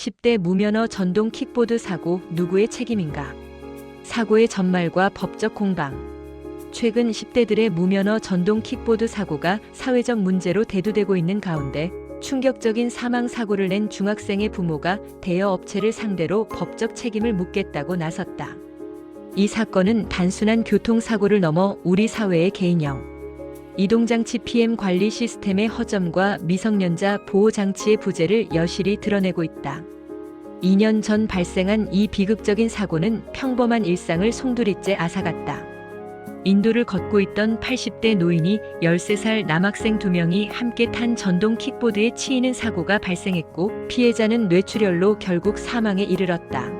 10대 무면허 전동 킥보드 사고 누구의 책임인가? 사고의 전말과 법적 공방. 최근 10대들의 무면허 전동 킥보드 사고가 사회적 문제로 대두되고 있는 가운데 충격적인 사망 사고를 낸 중학생의 부모가 대여 업체를 상대로 법적 책임을 묻겠다고 나섰다. 이 사건은 단순한 교통사고를 넘어 우리 사회의 개인형, 이동장치 PM 관리 시스템의 허점과 미성년자 보호장치의 부재를 여실히 드러내고 있다. 2년 전 발생한 이 비극적인 사고는 평범한 일상을 송두리째 앗아갔다. 인도를 걷고 있던 80대 노인이 13살 남학생 2명이 함께 탄 전동 킥보드에 치이는 사고가 발생했고 피해자는 뇌출혈로 결국 사망에 이르렀다.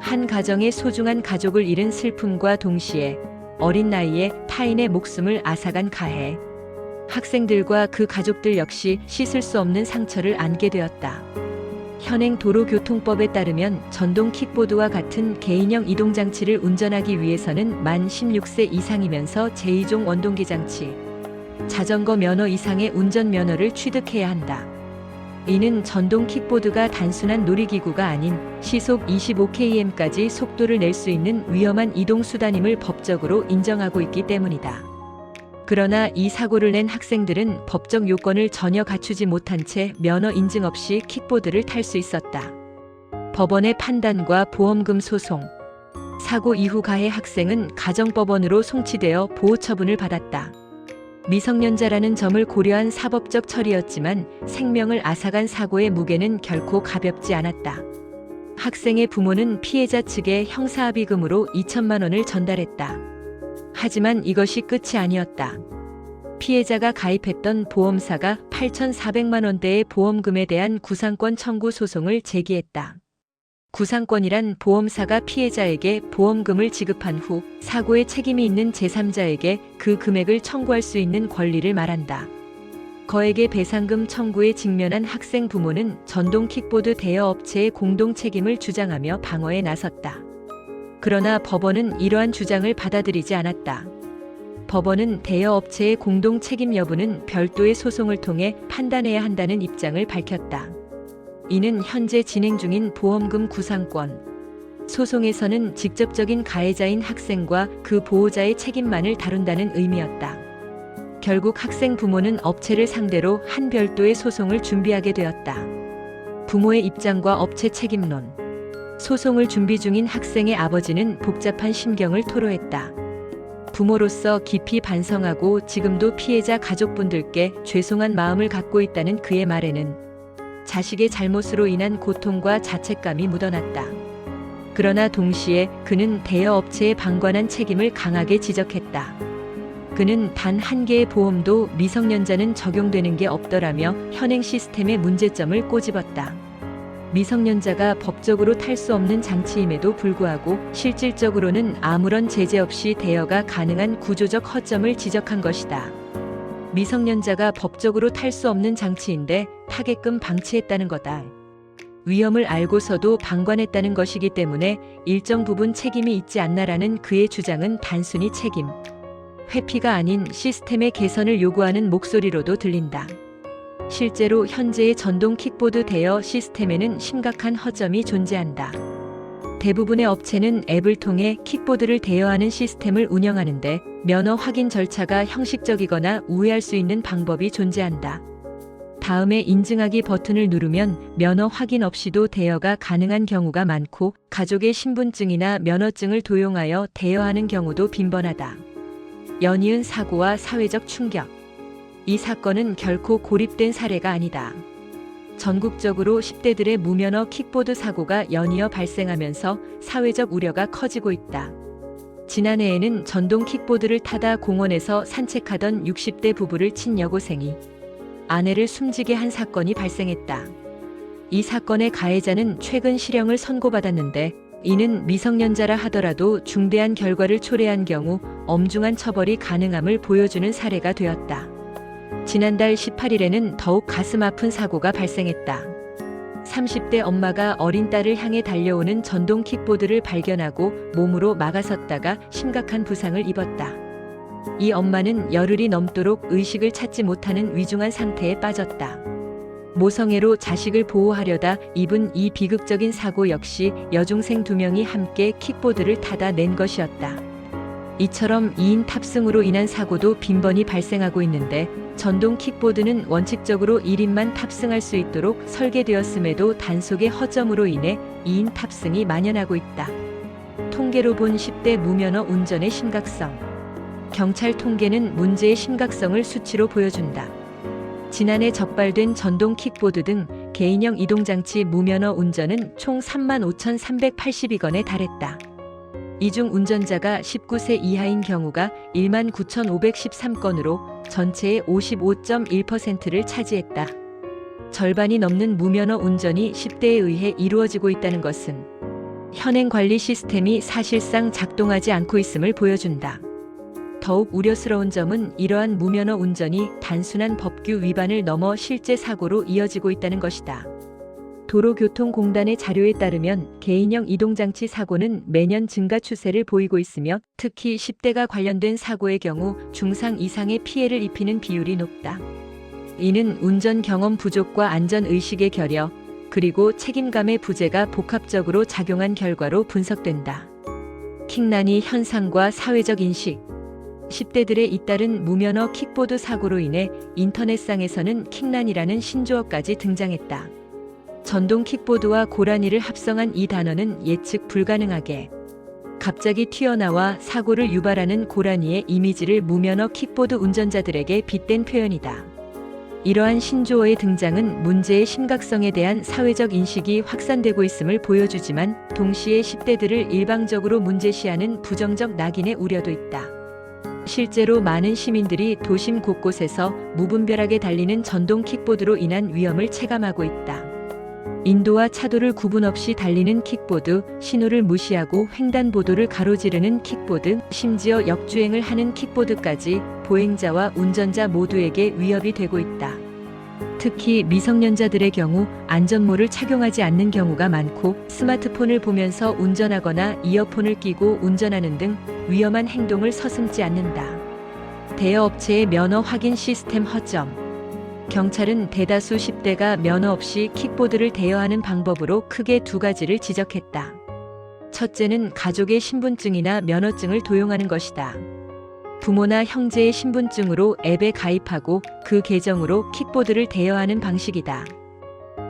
한 가정의 소중한 가족을 잃은 슬픔과 동시에 어린 나이에 타인의 목숨을 앗아간 가해. 학생들과 그 가족들 역시 씻을 수 없는 상처를 안게 되었다. 현행 도로교통법에 따르면 전동 킥보드와 같은 개인형 이동장치를 운전하기 위해서는 만 16세 이상이면서 제2종 원동기 장치, 자전거 면허 이상의 운전면허를 취득해야 한다. 이는 전동 킥보드가 단순한 놀이기구가 아닌 시속 25km까지 속도를 낼 수 있는 위험한 이동수단임을 법적으로 인정하고 있기 때문이다. 그러나 이 사고를 낸 학생들은 법적 요건을 전혀 갖추지 못한 채 면허 인증 없이 킥보드를 탈 수 있었다. 법원의 판단과 보험금 소송. 사고 이후 가해 학생은 가정법원으로 송치되어 보호 처분을 받았다. 미성년자라는 점을 고려한 사법적 처리였지만 생명을 앗아간 사고의 무게는 결코 가볍지 않았다. 학생의 부모는 피해자 측에 형사합의금으로 2천만 원을 전달했다. 하지만 이것이 끝이 아니었다. 피해자가 가입했던 보험사가 8,400만 원대의 보험금에 대한 구상권 청구 소송을 제기했다. 구상권이란 보험사가 피해자에게 보험금을 지급한 후 사고에 책임이 있는 제3자에게 그 금액을 청구할 수 있는 권리를 말한다. 거액의 배상금 청구에 직면한 학생 부모는 전동 킥보드 대여 업체의 공동 책임을 주장하며 방어에 나섰다. 그러나 법원은 이러한 주장을 받아들이지 않았다. 법원은 대여 업체의 공동 책임 여부는 별도의 소송을 통해 판단해야 한다는 입장을 밝혔다. 이는 현재 진행 중인 보험금 구상권. 소송에서는 직접적인 가해자인 학생과 그 보호자의 책임만을 다룬다는 의미였다. 결국 학생 부모는 업체를 상대로 한 별도의 소송을 준비하게 되었다. 부모의 입장과 업체 책임론. 소송을 준비 중인 학생의 아버지는 복잡한 심경을 토로했다. 부모로서 깊이 반성하고 지금도 피해자 가족분들께 죄송한 마음을 갖고 있다는 그의 말에는 자식의 잘못으로 인한 고통과 자책감이 묻어났다. 그러나 동시에 그는 대여 업체의 방관한 책임을 강하게 지적했다. 그는 단 한 개의 보험도 미성년자는 적용되는 게 없더라며 현행 시스템의 문제점을 꼬집었다. 미성년자가 법적으로 탈 수 없는 장치임에도 불구하고 실질적으로는 아무런 제재 없이 대여가 가능한 구조적 허점을 지적한 것이다. 미성년자가 법적으로 탈 수 없는 장치인데 타게끔 방치했다는 거다. 위험을 알고서도 방관했다는 것이기 때문에 일정 부분 책임이 있지 않나라는 그의 주장은 단순히 책임, 회피가 아닌 시스템의 개선을 요구하는 목소리로도 들린다. 실제로 현재의 전동 킥보드 대여 시스템에는 심각한 허점이 존재한다. 대부분의 업체는 앱을 통해 킥보드를 대여하는 시스템을 운영하는데 면허 확인 절차가 형식적이거나 우회할 수 있는 방법이 존재한다. 다음에 인증하기 버튼을 누르면 면허 확인 없이도 대여가 가능한 경우가 많고 가족의 신분증이나 면허증을 도용하여 대여하는 경우도 빈번하다. 연이은 사고와 사회적 충격. 이 사건은 결코 고립된 사례가 아니다. 전국적으로 10대들의 무면허 킥보드 사고가 연이어 발생하면서 사회적 우려가 커지고 있다. 지난해에는 전동 킥보드를 타다 공원에서 산책하던 60대 부부를 친 여고생이 아내를 숨지게 한 사건이 발생했다. 이 사건의 가해자는 최근 실형을 선고받았는데 이는 미성년자라 하더라도 중대한 결과를 초래한 경우 엄중한 처벌이 가능함을 보여주는 사례가 되었다. 지난달 18일에는 더욱 가슴 아픈 사고가 발생했다. 30대 엄마가 어린 딸을 향해 달려오는 전동 킥보드를 발견하고 몸으로 막아섰다가 심각한 부상을 입었다. 이 엄마는 열흘이 넘도록 의식을 찾지 못하는 위중한 상태에 빠졌다. 모성애로 자식을 보호하려다 입은 이 비극적인 사고 역시 여중생 두 명이 함께 킥보드를 타다 낸 것이었다. 이처럼 2인 탑승으로 인한 사고도 빈번히 발생하고 있는데 전동 킥보드는 원칙적으로 1인만 탑승할 수 있도록 설계되었음에도 단속의 허점으로 인해 2인 탑승이 만연하고 있다. 통계로 본 10대 무면허 운전의 심각성. 경찰 통계는 문제의 심각성을 수치로 보여준다. 지난해 적발된 전동 킥보드 등 개인형 이동장치 무면허 운전은 총 35,382건에 달했다. 이중 운전자가 19세 이하인 경우가 1만 9,513건으로 전체의 55.1%를 차지했다. 절반이 넘는 무면허 운전이 10대에 의해 이루어지고 있다는 것은 현행 관리 시스템이 사실상 작동하지 않고 있음을 보여준다. 더욱 우려스러운 점은 이러한 무면허 운전이 단순한 법규 위반을 넘어 실제 사고로 이어지고 있다는 것이다. 도로교통공단의 자료에 따르면 개인형 이동장치 사고는 매년 증가 추세를 보이고 있으며 특히 10대가 관련된 사고의 경우 중상 이상의 피해를 입히는 비율이 높다. 이는 운전 경험 부족과 안전 의식의 결여, 그리고 책임감의 부재가 복합적으로 작용한 결과로 분석된다. 킥난이 현상과 사회적 인식 10대들의 잇따른 무면허 킥보드 사고로 인해 인터넷상에서는 킥난이라는 신조어까지 등장했다. 전동 킥보드와 고라니를 합성한 이 단어는 예측 불가능하게 갑자기 튀어나와 사고를 유발하는 고라니의 이미지를 무면허 킥보드 운전자들에게 빗댄 표현이다. 이러한 신조어의 등장은 문제의 심각성에 대한 사회적 인식이 확산되고 있음을 보여주지만 동시에 10대들을 일방적으로 문제시하는 부정적 낙인의 우려도 있다. 실제로 많은 시민들이 도심 곳곳에서 무분별하게 달리는 전동 킥보드로 인한 위험을 체감하고 있다. 인도와 차도를 구분 없이 달리는 킥보드, 신호를 무시하고 횡단보도를 가로지르는 킥보드, 심지어 역주행을 하는 킥보드까지 보행자와 운전자 모두에게 위협이 되고 있다. 특히 미성년자들의 경우 안전모를 착용하지 않는 경우가 많고 스마트폰을 보면서 운전하거나 이어폰을 끼고 운전하는 등 위험한 행동을 서슴지 않는다. 대여 업체의 면허 확인 시스템 허점. 경찰은 대다수 10대가 면허 없이 킥보드를 대여하는 방법으로 크게 두 가지를 지적했다. 첫째는 가족의 신분증이나 면허증을 도용하는 것이다. 부모나 형제의 신분증으로 앱에 가입하고 그 계정으로 킥보드를 대여하는 방식이다.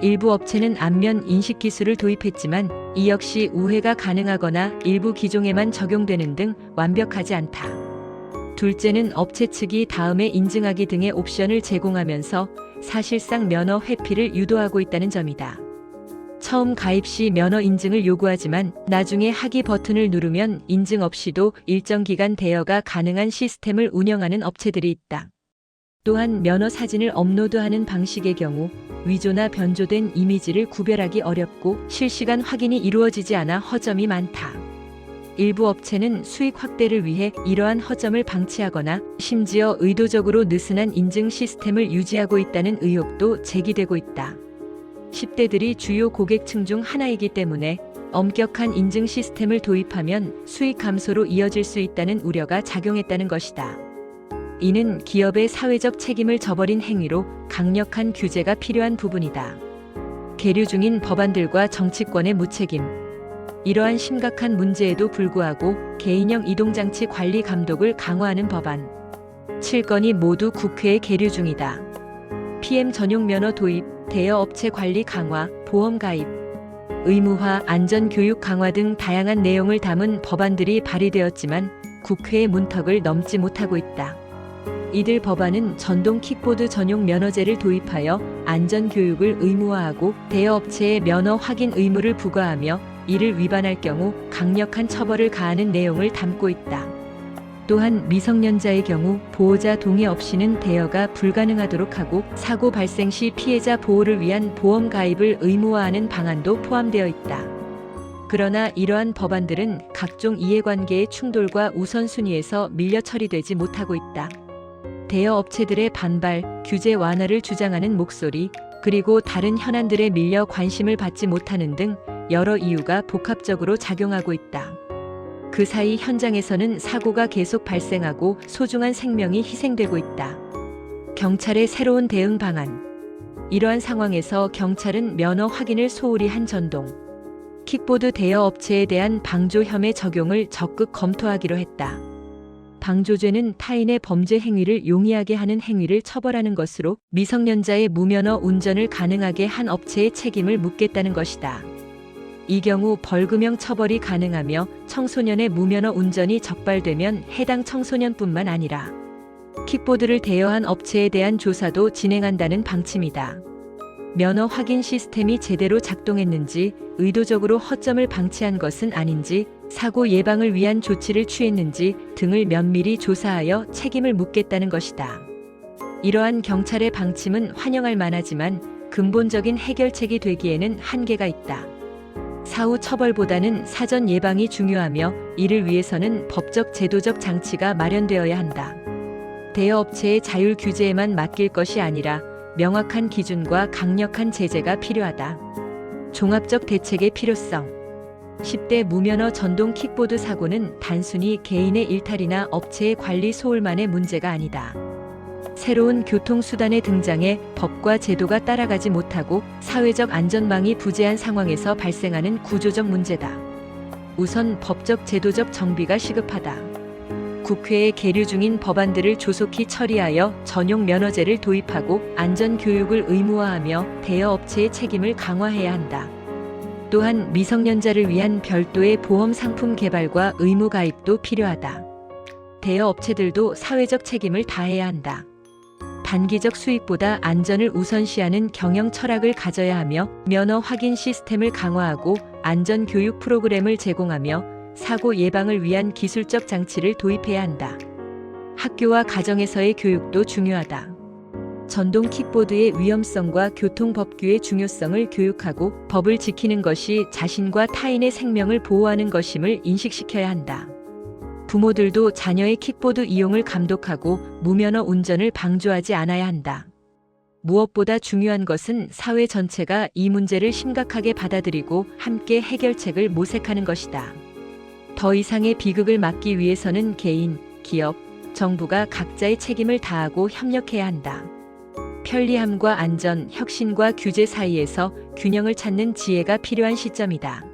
일부 업체는 안면 인식 기술을 도입했지만 이 역시 우회가 가능하거나 일부 기종에만 적용되는 등 완벽하지 않다. 둘째는 업체 측이 다음에 인증하기 등의 옵션을 제공하면서 사실상 면허 회피를 유도하고 있다는 점이다. 처음 가입 시 면허 인증을 요구하지만 나중에 하기 버튼을 누르면 인증 없이도 일정 기간 대여가 가능한 시스템을 운영하는 업체들이 있다. 또한 면허 사진을 업로드하는 방식의 경우 위조나 변조된 이미지를 구별하기 어렵고 실시간 확인이 이루어지지 않아 허점이 많다. 일부 업체는 수익 확대를 위해 이러한 허점을 방치하거나 심지어 의도적으로 느슨한 인증 시스템을 유지하고 있다는 의혹도 제기되고 있다. 10대들이 주요 고객층 중 하나이기 때문에 엄격한 인증 시스템을 도입하면 수익 감소로 이어질 수 있다는 우려가 작용했다는 것이다. 이는 기업의 사회적 책임을 저버린 행위로 강력한 규제가 필요한 부분이다. 계류 중인 법안들과 정치권의 무책임, 이러한 심각한 문제에도 불구하고 개인형 이동장치 관리 감독을 강화하는 법안 7건이 모두 국회에 계류 중이다. PM 전용 면허 도입, 대여 업체 관리 강화, 보험 가입, 의무화, 안전 교육 강화 등 다양한 내용을 담은 법안들이 발의되었지만 국회의 문턱을 넘지 못하고 있다. 이들 법안은 전동 킥보드 전용 면허제를 도입하여 안전 교육을 의무화하고 대여 업체의 면허 확인 의무를 부과하며 이를 위반할 경우 강력한 처벌을 가하는 내용을 담고 있다. 또한 미성년자의 경우 보호자 동의 없이는 대여가 불가능하도록 하고 사고 발생 시 피해자 보호를 위한 보험 가입을 의무화하는 방안도 포함되어 있다. 그러나 이러한 법안들은 각종 이해관계의 충돌과 우선순위에서 밀려 처리되지 못하고 있다. 대여 업체들의 반발, 규제 완화를 주장하는 목소리, 그리고 다른 현안들에 밀려 관심을 받지 못하는 등 여러 이유가 복합적으로 작용하고 있다. 그 사이 현장에서는 사고가 계속 발생하고 소중한 생명이 희생되고 있다. 경찰의 새로운 대응 방안. 이러한 상황에서 경찰은 면허 확인을 소홀히 한 전동 킥보드 대여 업체에 대한 방조 혐의 적용을 적극 검토하기로 했다. 방조죄는 타인의 범죄 행위를 용이하게 하는 행위를 처벌하는 것으로 미성년자의 무면허 운전을 가능하게 한 업체의 책임을 묻겠다는 것이다. 이 경우 벌금형 처벌이 가능하며 청소년의 무면허 운전이 적발되면 해당 청소년뿐만 아니라 킥보드를 대여한 업체에 대한 조사도 진행한다는 방침이다. 면허 확인 시스템이 제대로 작동했는지, 의도적으로 허점을 방치한 것은 아닌지, 사고 예방을 위한 조치를 취했는지 등을 면밀히 조사하여 책임을 묻겠다는 것이다. 이러한 경찰의 방침은 환영할 만하지만 근본적인 해결책이 되기에는 한계가 있다. 사후 처벌보다는 사전 예방이 중요하며 이를 위해서는 법적 제도적 장치가 마련되어야 한다. 대여업체의 자율 규제에만 맡길 것이 아니라 명확한 기준과 강력한 제재가 필요하다. 종합적 대책의 필요성. 10대 무면허 전동 킥보드 사고는 단순히 개인의 일탈이나 업체의 관리 소홀만의 문제가 아니다. 새로운 교통수단의 등장에 법과 제도가 따라가지 못하고 사회적 안전망이 부재한 상황에서 발생하는 구조적 문제다. 우선 법적 제도적 정비가 시급하다. 국회에 계류 중인 법안들을 조속히 처리하여 전용 면허제를 도입하고 안전 교육을 의무화하며 대여업체의 책임을 강화해야 한다. 또한 미성년자를 위한 별도의 보험 상품 개발과 의무 가입도 필요하다. 대여업체들도 사회적 책임을 다해야 한다. 단기적 수익보다 안전을 우선시하는 경영 철학을 가져야 하며 면허 확인 시스템을 강화하고 안전 교육 프로그램을 제공하며 사고 예방을 위한 기술적 장치를 도입해야 한다. 학교와 가정에서의 교육도 중요하다. 전동 킥보드의 위험성과 교통법규의 중요성을 교육하고 법을 지키는 것이 자신과 타인의 생명을 보호하는 것임을 인식시켜야 한다. 부모들도 자녀의 킥보드 이용을 감독하고 무면허 운전을 방조하지 않아야 한다. 무엇보다 중요한 것은 사회 전체가 이 문제를 심각하게 받아들이고 함께 해결책을 모색하는 것이다. 더 이상의 비극을 막기 위해서는 개인, 기업, 정부가 각자의 책임을 다하고 협력해야 한다. 편리함과 안전, 혁신과 규제 사이에서 균형을 찾는 지혜가 필요한 시점이다.